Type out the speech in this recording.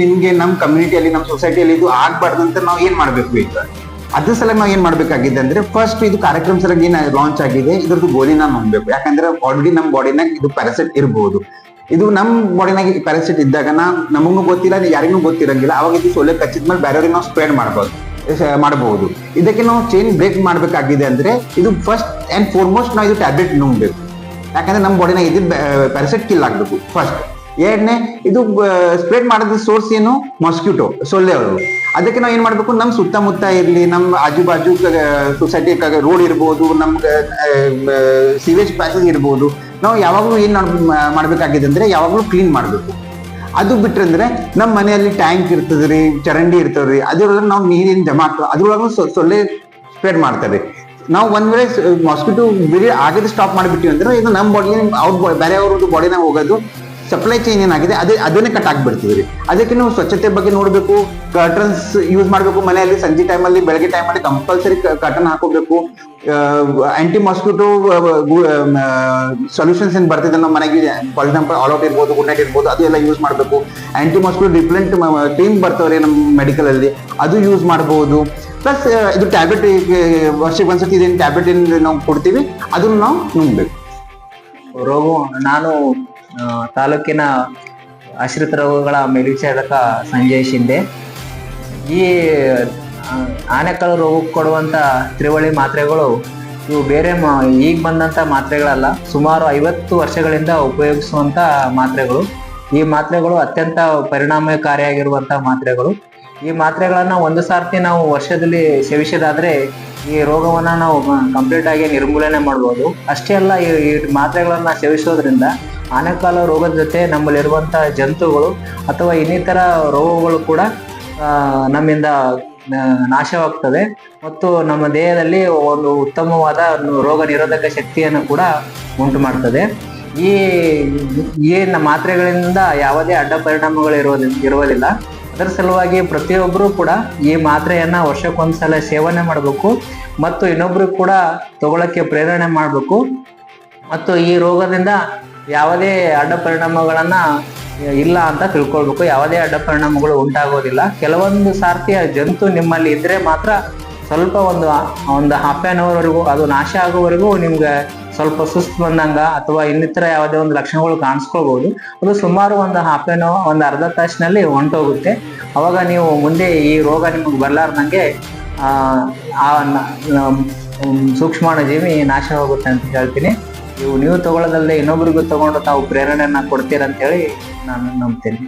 ನಿಮ್ಗೆ ನಮ್ಮ ಕಮ್ಯುನಿಟಿಯಲ್ಲಿ ನಮ್ಮ ಸೊಸೈಟಿಯಲ್ಲಿ ಇದು ಆಗ್ಬಾರ್ದು ಅಂತ ನಾವು ಏನ್ ಮಾಡ್ಬೇಕು ಈಗ? ಅದ್ರ ಸಲ ನಾವು ಏನ್ ಮಾಡ್ಬೇಕಾಗಿದೆ ಅಂದ್ರೆ ಫಸ್ಟ್ ಇದು ಕಾರ್ಯಕ್ರಮ ಸಲಗ ಏನ್ ಲಾಂಚ್ ಆಗಿದೆ. ಇದ್ರದ್ದು ಗೋಲಿನ ನೋಡ್ಬೇಕು. ಯಾಕಂದ್ರೆ ಆಲ್ರೆಡಿ ನಮ್ಮ ಬಾಡಿನಾಗ ಇದು ಪ್ಯಾರಾಸೆಟ್ ಇರ್ಬೋದು. ಇದು ನಮ್ಮ ಬಾಡಿನಾಗ ಪ್ಯಾರಾಸೆಟ್ ಇದ್ದಾಗ ನಾ ನಮಗೂ ಗೊತ್ತಿಲ್ಲ, ಯಾರಿಗೂ ಗೊತ್ತಿರಂಗಿಲ್ಲ. ಅವಾಗ ಇದು ಸೊಳ್ಳೆ ಕಚ್ಚಿದ ಮೇಲೆ ಬೇರೆಯವ್ರಿಗೆ ನಾವು ಸ್ಪ್ರೆಡ್ ಮಾಡ್ಬೋದು. ಮಾಡಬಹುದು ಇದಕ್ಕೆ ನಾವು ಚೈನ್ ಬ್ರೇಕ್ ಮಾಡ್ಬೇಕಾಗಿದೆ ಅಂದ್ರೆ ಇದು ಫಸ್ಟ್ ಅಂಡ್ ಫಾರ್ಮೋಸ್ಟ್ ನಾವು ಇದು ಟ್ಯಾಬ್ಲೆಟ್ ನುಂಗ್ಬೇಕು ಯಾಕಂದ್ರೆ ನಮ್ಮ ಬಾಡಿನಾಗ ಇದು ಪ್ಯಾರಾಸೆಟ್ ಕಿಲ್ ಆಗ್ಬೇಕು ಫಸ್ಟ್ ಎರಡನೇ, ಇದು ಸ್ಪ್ರೆಡ್ ಮಾಡೋದ್ರ ಸೋರ್ಸ್ ಏನು? ಮಾಸ್ಕ್ಯೂಟೋ ಸೊಳ್ಳೆ ಅವರು. ಅದಕ್ಕೆ ನಾವು ಏನ್ ಮಾಡ್ಬೇಕು? ನಮ್ಮ ಸುತ್ತಮುತ್ತ ಇರ್ಲಿ ನಮ್ಮ ಆಜು ಬಾಜು ಸೊಸೈಟಿ ರೋಡ್ ಇರ್ಬೋದು ನಮ್ಗೆ ಸಿವೇಜ್ ಪ್ಯಾಸೇಜ್ ಇರ್ಬೋದು. ನಾವು ಯಾವಾಗಲೂ ಏನು ಮಾಡಬೇಕಾಗಿದೆ ಅಂದ್ರೆ ಯಾವಾಗಲೂ ಕ್ಲೀನ್ ಮಾಡಬೇಕು. ಅದು ಬಿಟ್ರಂದ್ರೆ ನಮ್ಮ ಮನೆಯಲ್ಲಿ ಟ್ಯಾಂಕ್ ಇರ್ತದ್ರಿ ಚರಂಡಿ ಇರ್ತದ್ರಿ ಅದ್ರೊಳಗೆ ನಾವು ನೀರಿನ ಜಮಾ ಆಗ್ತದೆ. ಅದ್ರೊಳಗೂ ಸೊಳ್ಳೆ ಸ್ಪ್ರೆಡ್ ಮಾಡ್ತಾರೆ ನಾವು ಒಂದ್ ವೇಳೆ ಮಾಸ್ಕಿಟೋ ಬಿಡಿ ಆಗದೆ ಸ್ಟಾಪ್ ಮಾಡಿಬಿಟ್ಟಿವಿ ಅಂದ್ರೆ ಇದು ನಮ್ಮ ಬಾಡಿ ಅವ್ರ ಬೇರೆ ಅವ್ರದ್ದು ಬಾಡಿನ ಹೋಗೋದು ಸಪ್ಲೈ ಚೈನ್ ಏನಾಗಿದೆ, ಅದೇ ಅದನ್ನೇ ಕಟ್ ರೀ. ಅದಕ್ಕೆ ನಾವು ಸ್ವಚ್ಛತೆ ಬಗ್ಗೆ ನೋಡಬೇಕು ಕರ್ಟನ್ಸ್ ಯೂಸ್ ಮಾಡಬೇಕು, ಮನೆಯಲ್ಲಿ ಸಂಜೆ ಟೈಮಲ್ಲಿ ಬೆಳಗ್ಗೆ ಟೈಮಲ್ಲಿ ಕಂಪಲ್ಸರಿ ಕರ್ಟನ್ ಹಾಕೋಬೇಕು. ಆಂಟಿ ಮಾಸ್ಕಿಟೋ ಸೊಲ್ಯೂಷನ್ಸ್ ಏನು ಬರ್ತಿದೆ ನಮ್ಮ ಮನೆಗೆ? ಫಾರ್ ಎಕ್ಸಾಂಪಲ್ ಆಲ್ ಔಟ್ ಇರ್ಬೋದು ಗುಡ್ ನೈಟ್ ಇರ್ಬೋದು, ಅದು ಎಲ್ಲ ಯೂಸ್ ಮಾಡಬೇಕು. ಆಂಟಿ ಮಾಸ್ಕಿಟೋ ರಿಪ್ಲೆಂಟ್ ಟೀಮ್ ಬರ್ತವ್ರೆ ನಮ್ಮ ಮೆಡಿಕಲಲ್ಲಿ ಅದು ಯೂಸ್ ಮಾಡ್ಬೋದು. ಪ್ಲಸ್ ಇದು ಟ್ಯಾಬ್ಲೆಟ್ ವರ್ಷಕ್ಕೆ ಒಂದ್ಸತಿ ಇದೇನು ಟ್ಯಾಬ್ಲೆಟ್ ಏನು ನಾವು ಕೊಡ್ತೀವಿ, ಅದನ್ನು ನಾವು ನುಂಗ್ಬೇಕು ರೋಗ, ನಾನು ತಾಲೂಕಿನ ಆಶ್ರಿತ ರೋಗಗಳ ಮೇಲ್ವಿಚಾರಕ ಸಂಜಯ್ ಶಿಂದೆ ಈ ಆನೆಕಲ್ಲು ರೋಗಕ್ಕೆ ಕೊಡುವಂಥ ತ್ರಿವಳಿ ಮಾತ್ರೆಗಳು ಇವು ಬೇರೆ ಮಾ, ಈಗ ಬಂದಂಥ ಮಾತ್ರೆಗಳಲ್ಲ, ಸುಮಾರು ಐವತ್ತು ವರ್ಷಗಳಿಂದ ಉಪಯೋಗಿಸುವಂಥ ಮಾತ್ರೆಗಳು. ಈ ಮಾತ್ರೆಗಳು ಅತ್ಯಂತ ಪರಿಣಾಮಕಾರಿಯಾಗಿರುವಂಥ ಮಾತ್ರೆಗಳು. ಈ ಮಾತ್ರೆಗಳನ್ನು ಒಂದು ಸಾರ್ತಿ ನಾವು ವರ್ಷದಲ್ಲಿ ಸೇವಿಸೋದಾದರೆ ಈ ರೋಗವನ್ನು ನಾವು ಕಂಪ್ಲೀಟ್ ಆಗಿ ನಿರ್ಮೂಲನೆ ಮಾಡ್ಬೋದು. ಅಷ್ಟೇ ಅಲ್ಲ ಈ ಮಾತ್ರೆಗಳನ್ನ ಸೇವಿಸೋದ್ರಿಂದ ಆನೆಕಾಲ ರೋಗದ ಜೊತೆ ನಮ್ಮಲ್ಲಿರುವಂಥ ಜಂತುಗಳು ಅಥವಾ ಇನ್ನಿತರ ರೋಗಗಳು ಕೂಡ ನಮ್ಮಿಂದ ನಾಶವಾಗ್ತದೆ. ಮತ್ತು ನಮ್ಮ ದೇಹದಲ್ಲಿ ಒಂದು ಉತ್ತಮವಾದ ರೋಗ ನಿರೋಧಕ ಶಕ್ತಿಯನ್ನು ಕೂಡ ಉಂಟು ಮಾಡ್ತದೆ. ಈ ಈ ಮಾತ್ರೆಗಳಿಂದ ಯಾವುದೇ ಅಡ್ಡ ಪರಿಣಾಮಗಳು ಇರೋದಿಲ್ಲ ಇರುವುದಿಲ್ಲ. ಅದರ ಸಲುವಾಗಿ ಪ್ರತಿಯೊಬ್ಬರೂ ಕೂಡ ಈ ಮಾತ್ರೆಯನ್ನ ವರ್ಷಕ್ಕೊಂದ್ಸಲ ಸೇವನೆ ಮಾಡಬೇಕು. ಮತ್ತು ಇನ್ನೊಬ್ರು ಕೂಡ ತಗೊಳಕ್ಕೆ ಪ್ರೇರಣೆ ಮಾಡಬೇಕು. ಮತ್ತು ಈ ರೋಗದಿಂದ ಯಾವುದೇ ಅಡ್ಡ ಪರಿಣಾಮಗಳನ್ನ ಇಲ್ಲ ಅಂತ ತಿಳ್ಕೊಳ್ಬೇಕು. ಯಾವುದೇ ಅಡ್ಡ ಪರಿಣಾಮಗಳು ಉಂಟಾಗೋದಿಲ್ಲ. ಕೆಲವೊಂದು ಸಾರ್ತಿಯ ಜಂತು ನಿಮ್ಮಲ್ಲಿ ಇದ್ದರೆ ಮಾತ್ರ ಸ್ವಲ್ಪ ಒಂದು ಒಂದು ಹಾಫ್ ಆನ್ ಅವರ್ವರೆಗೂ ಅದು ನಾಶ ಆಗೋವರೆಗೂ ನಿಮ್ಗೆ ಸ್ವಲ್ಪ ಸುಸ್ತು ಬಂದಂಗ ಅಥವಾ ಇನ್ನಿತರ ಯಾವುದೇ ಒಂದು ಲಕ್ಷಣಗಳು ಕಾಣಿಸ್ಕೊಳ್ಬೋದು ಅದು ಸುಮಾರು ಒಂದು ಹಾಫ್ ಆನ್ ಒಂದು ಅರ್ಧ ತಾಸಿನಲ್ಲಿ ಹೊಂಟೋಗುತ್ತೆ. ಅವಾಗ ನೀವು ಮುಂದೆ ಈ ರೋಗ ನಿಮಗೆ ಬರಲಾರ್ದಂಗೆ, ಆ ನ- ಸೂಕ್ಷ್ಮಾಣುಜೀವಿ ನಾಶ ಹೋಗುತ್ತೆ ಅಂತ ಹೇಳ್ತೀನಿ. ಇವು ನೀವು ತಗೊಳ್ಳೋದಲ್ಲದೆ ಇನ್ನೊಬ್ರಿಗೂ ತಗೊಂಡು ತಾವು ಪ್ರೇರಣೆಯನ್ನ ಕೊಡ್ತೀರಂತ ಹೇಳಿ ನಾನು ನಂಬ್ತೀನಿ.